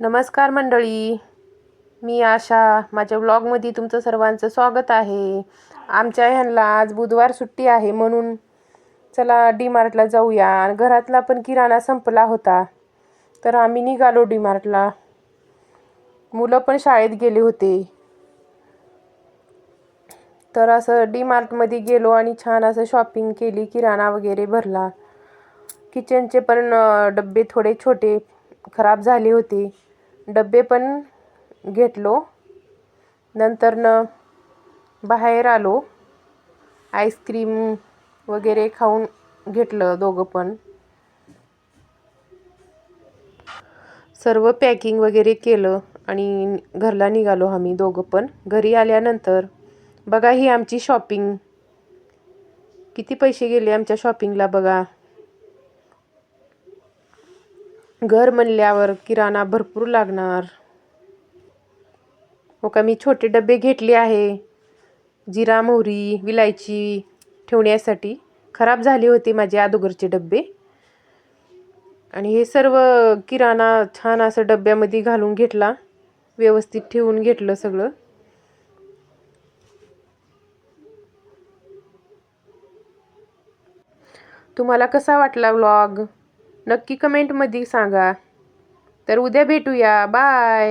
नमस्कार मंडळी. मी आशा. माझ्या ब्लॉगमध्ये तुमचं सर्वांचं स्वागत आहे. आमच्या ह्यांना आज बुधवार सुट्टी आहे म्हणून चला डी मार्टला जाऊया. आणि घरातला पण किराणा संपला होता. तर आम्ही निघालो डी मार्टला मुलं पण शाळेत गेले होते. तर असं डी मार्टमध्ये गेलो आणि छान असं शॉपिंग केली किराणा वगैरे भरला. किचनचे पण डब्बे थोडे छोटे खराब झाली होती. डब्बे पण घेतलो. नंतर न बाहेर आलो. आईस्क्रीम वगैरे खाऊन घेतलं दोघं पण. सर्व पॅकिंग वगैरे केलं आणि घरला निघालो आम्ही दोघं पण. घरी आल्यानंतर बघा ही आमची शॉपिंग. किती पैसे गेले आमच्या शॉपिंगला बघा. घर म्हणल्यावर किराणा भरपूर लागणार. हो का? मी छोटे डबे घेतले आहे. जिरा मोहरी विलायची ठेवण्यासाठी. खराब झाले होते माझे अगोदरचे डबे. आणि हे सर्व किराणा छान असं डब्यामध्ये घालून घेतला. व्यवस्थित ठेवून घेतलं सगळं. तुम्हाला कसा वाटला व्लॉग नक्की कमेंटमध्ये सांगा. तर उद्या भेटूया. बाय.